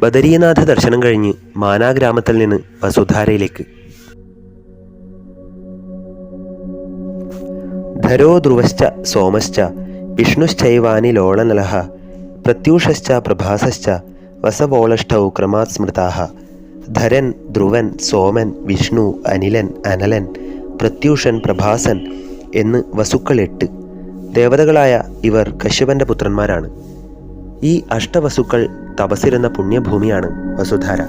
ബദരീനാഥ ദർശനം കഴിഞ്ഞ് മാനാ ഗ്രാമത്തിൽ നിന്ന് വസുധാരയിലേക്ക്. ധരോ ധ്രുവശ്ച സോമശ്ച വിഷ്ണുശ്ചൈവാനി ലോളനലഹ പ്രത്യൂഷശ്ച പ്രഭാസശ്ച വസവോളഷ്ടൗ ക്രമാത് സ്മൃതാഹ. ധരൻ ധ്രുവൻ സോമൻ വിഷ്ണു അനിലൻ അനലൻ പ്രത്യൂഷൻ പ്രഭാസൻ എന്ന് വസുക്കൾ എട്ട് ദേവതകളായ ഇവർ കശ്യപന്റെ പുത്രന്മാരാണ്. ഈ അഷ്ടവസുക്കൾ തപസ്സിരുന്ന പുണ്യഭൂമിയാണ് വസുധാര.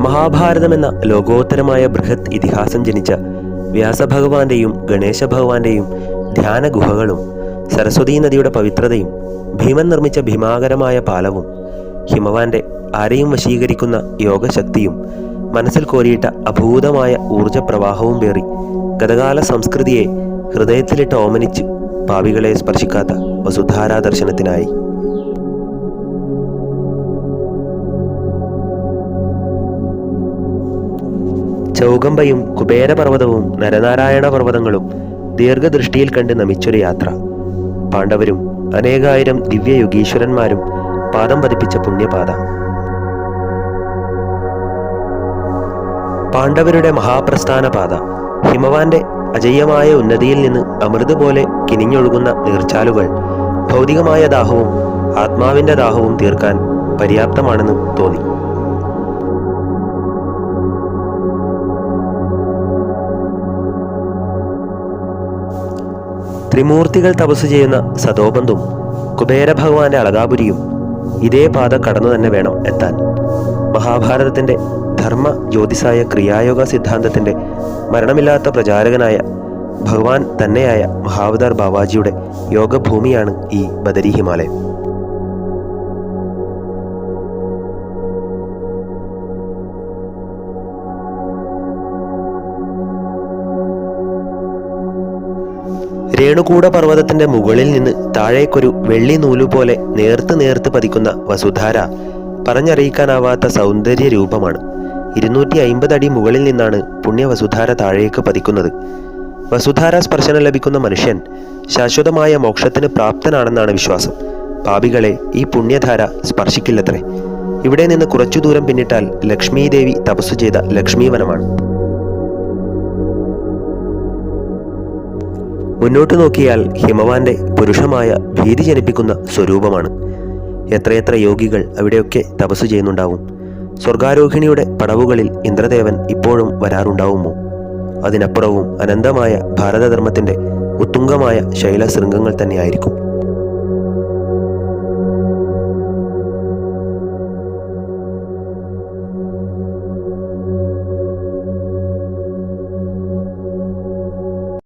മഹാഭാരതമെന്ന ലോകോത്തരമായ ബൃഹത് ഇതിഹാസം ജനിച്ച വ്യാസഭഗവാന്റെയും ഗണേശ ഭഗവാന്റെയും ധ്യാന ഗുഹകളും സരസ്വതീ നദിയുടെ പവിത്രതയും ഭീമൻ നിർമ്മിച്ച ഭീമാകരമായ പാലവും ഹിമവാന്റെ ആരെയും വശീകരിക്കുന്ന യോഗശക്തിയും മനസ്സിൽ കോരിയിട്ട അഭൂതമായ ഊർജപ്രവാഹവും പേറി ഗതകാല സംസ്കൃതിയെ ഹൃദയത്തിലിട്ട് ഓമനിച്ച് പാവികളെ സ്പർശിക്കാത്ത വസുധാരാ ദർശനത്തിനായി ചൗകമ്പയും കുബേരപർവതവും നരനാരായണ പർവതങ്ങളും ദീർഘദൃഷ്ടിയിൽ കണ്ട് നമിച്ചൊരു യാത്ര. പാണ്ഡവരും അനേകായിരം ദിവ്യയുഗീശ്വരന്മാരും പാദം പതിപ്പിച്ച പുണ്യപാത. പാണ്ഡവരുടെ മഹാപ്രസ്ഥാന പാത ഹിമവാന്റെ അജയ്യമായ ഉന്നതിയിൽ നിന്ന് അമൃത് പോലെ കിനിഞ്ഞൊഴുകുന്ന നീർച്ചാലുകൾ ഭൗതികമായ ദാഹവും ആത്മാവിന്റെ ദാഹവും തീർക്കാൻ പര്യാപ്തമാണെന്ന് തോന്നി. ത്രിമൂർത്തികൾ തപസ് ചെയ്യുന്ന സതോബന്ധും കുബേരഭഗവാന്റെ അളകാപുരിയും ഇതേ പാത കടന്നു തന്നെ വേണം എത്താൻ. മഹാഭാരതത്തിന്റെ ധർമ്മ ജ്യോതിസായ ക്രിയായോഗ സിദ്ധാന്തത്തിന്റെ മരണമില്ലാത്ത പ്രചാരകനായ ഭഗവാൻ തന്നെയായ മഹാവതാർ ബാവാജിയുടെ യോഗഭൂമിയാണ് ഈ ബദരി ഹിമാലയം. രേണുകൂട പർവതത്തിന്റെ മുകളിൽ നിന്ന് താഴേക്കൊരു വെള്ളി നൂലു പോലെ നേർത്ത് നേർത്ത് പതിക്കുന്ന വസുധാര പറഞ്ഞറിയിക്കാനാവാത്ത സൗന്ദര്യ രൂപമാണ് ഇരുന്നൂറ്റി അയിമ്പത് അടി മുകളിൽ നിന്നാണ് പുണ്യ വസുധാര താഴേക്ക് പതിക്കുന്നത്. വസുധാര സ്പർശനം ലഭിക്കുന്ന മനുഷ്യൻ ശാശ്വതമായ മോക്ഷത്തിന് പ്രാപ്തനാണെന്നാണ് വിശ്വാസം. പാപികളെ ഈ പുണ്യധാര സ്പർശിക്കില്ലത്രേ. ഇവിടെ നിന്ന് കുറച്ചു ദൂരം പിന്നിട്ടാൽ ലക്ഷ്മീദേവി തപസ്സു ചെയ്ത ലക്ഷ്മീവനമാണ്. മുന്നോട്ട് നോക്കിയാൽ ഹിമവാന്റെ പുരുഷമായ ഭീതി ജനിപ്പിക്കുന്ന സ്വരൂപമാണ്. എത്രയെത്ര യോഗികൾ അവിടെയൊക്കെ തപസ്സു ചെയ്യുന്നുണ്ടാവും. സ്വർഗാരോഹിണിയുടെ പടവുകളിൽ ഇന്ദ്രദേവൻ ഇപ്പോഴും വരാറുണ്ടാവുമോ? അതിനപ്പുറവും അനന്തമായ ഭാരതധർമ്മത്തിന്റെ ഉത്തുംഗമായ ശൈലശൃംഗങ്ങൾ തന്നെയായിരിക്കും.